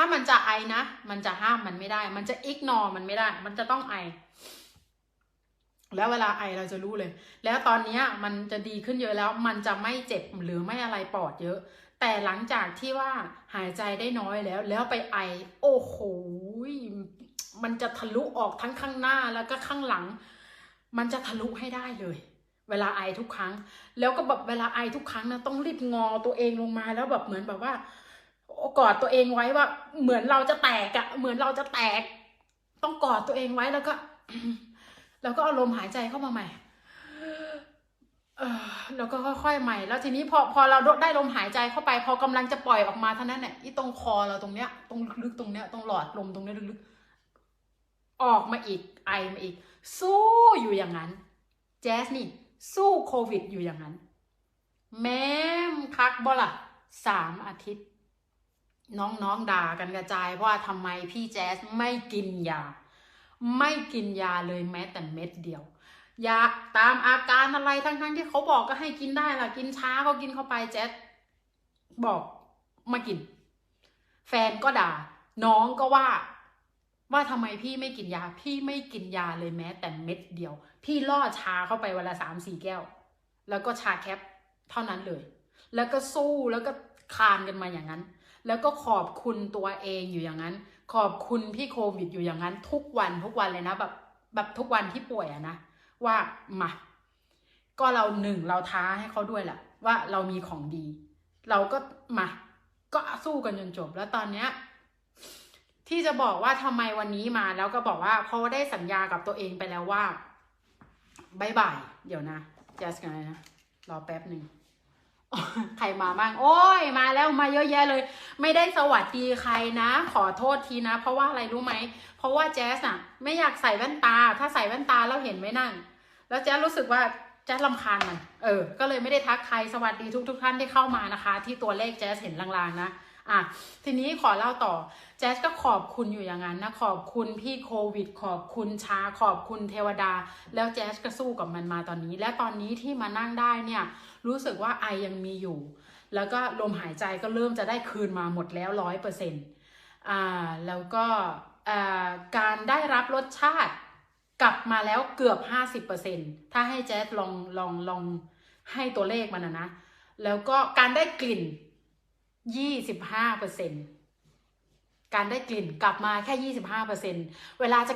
ถ้ามันจะไอนะ มันจะห้ามมันไม่ได้ มันจะอิกนอมันไม่ได้ มันจะต้องไอ แล้วเวลาไอเราจะรู้เลย แล้วตอนนี้มันจะดีขึ้นเยอะแล้ว มันจะไม่เจ็บหรือไม่อะไรปอดเยอะ แต่หลังจากที่ว่าหายใจได้น้อยแล้ว แล้วไปไอ โอ้โห มันจะทะลุออกทั้งข้างหน้าแล้วก็ข้างหลัง มันจะทะลุให้ได้เลยเวลาไอทุกครั้ง แล้วก็แบบเวลาไอทุกครั้งนะต้องรีบงอตัวเองลงมาแล้วแบบเหมือนแบบว่า กอดตัวเองไว้ว่า เหมือนเราจะแตกอะเหมือนเราจะแตก ต้องกอดตัวเองไว้แล้วก็ แล้วก็เอาลมหายใจเข้ามาใหม่แล้วก็ค่อยๆใหม่ แล้วทีนี้พอพอเราได้ลมหายใจเข้าไป พอกำลังจะปล่อยออกมาเท่านั้นเนี่ยตรงคอเราตรงเนี้ย ตรงลึกๆตรงเนี้ยตรงหลอดลมตรงเนี้ยลึกๆออกมาอีกไอมาอีก สู้อยู่อย่างนั้น แจ๊สนี่ สู้โควิดอยู่อย่างนั้น แม้มคักบ่ละสามอาทิตย์ น้องๆด่ากันกระจายว่าทำไมพี่แจ๊สไม่กินยา ไม่กินยาเลยแม้แต่เม็ดเดียวยาตามอาการอะไรทั้งๆที่เขาบอกก็ให้กินได้ล่ะกินช้าก็กินเข้าไปแจ๊สบอกมากิน แฟนก็ด่า น้องก็ว่า ว่าทำไมพี่ไม่กินยา พี่ไม่กินยาเลยแม้ แต่เม็ดเดียว พี่ล่อชาเข้าไปวันละสามสี่แก้ว แล้วก็ชาแคปเท่านั้นเลย แล้วก็สู้แล้วก็คานกันมาอย่างนั้น แล้วก็ขอบคุณตัวเองอยู่อย่างนั้น ขอบคุณพี่โควิดอยู่อย่างนั้น ทุกวันทุกวันเลยนะแบบแบบทุกวันที่ป่วยอะนะว่ามาก็เราหนึ่งเราท้าให้เขาด้วยแหละว่าเรามีของดี เราก็มาก็สู้กันจนจบ แล้วตอนเนี้ยที่จะบอกว่าทำไมวันนี้มาแล้วก็บอกว่าเพราะว่าได้สัญญากับตัวเองไปแล้วว่าบายบายเดี๋ยวนะแจสกันนะรอแป๊บหนึ่งใครมาบ้าง โอ้ยมาแล้วมาเยอะแยะเลย ไม่ได้สวัสดีใครนะ ขอโทษทีนะ เพราะว่าอะไรรู้ไหม เพราะว่าแจ๊สอะไม่อยากใส่แว่นตา ถ้าใส่แว่นตาแล้วเห็นไม่นั่น แล้วแจ๊สรู้สึกว่าแจ๊สลำคาญมันเออ ก็เลยไม่ได้ทักใครสวัสดีทุกทุกท่านที่เข้ามานะคะ ที่ตัวเลขแจ๊สเห็นลางๆนะอะทีนี้ขอเล่าต่อ แจ๊สก็ขอบคุณอยู่อย่างนั้นนะขอบคุณพี่โควิด ขอบคุณชา ขอบคุณเทวดา แล้วแจ๊สก็สู้กับมันมาตอนนี้ และตอนนี้ที่มานั่งได้เนี่ย รู้สึกว่าไอยังมีอยู่ แล้วก็ลมหายใจก็เริ่มจะได้คืนมาหมดแล้วร้อยเปอร์เซ็นต์แล้วก็การได้รับรสชาติกลับมาแล้วเกือบห้าสิบเปอร์เซ็นถ้าให้แจ๊สลองลองลองให้ตัวเลขมันนะนะ แล้วก็การได้กลิ่นยี่สิบห้าเปอร์เซ็นการได้กลิ่นกลับมาแค่ยี่สิบห้าเปอร์เซ็นเวลาจะ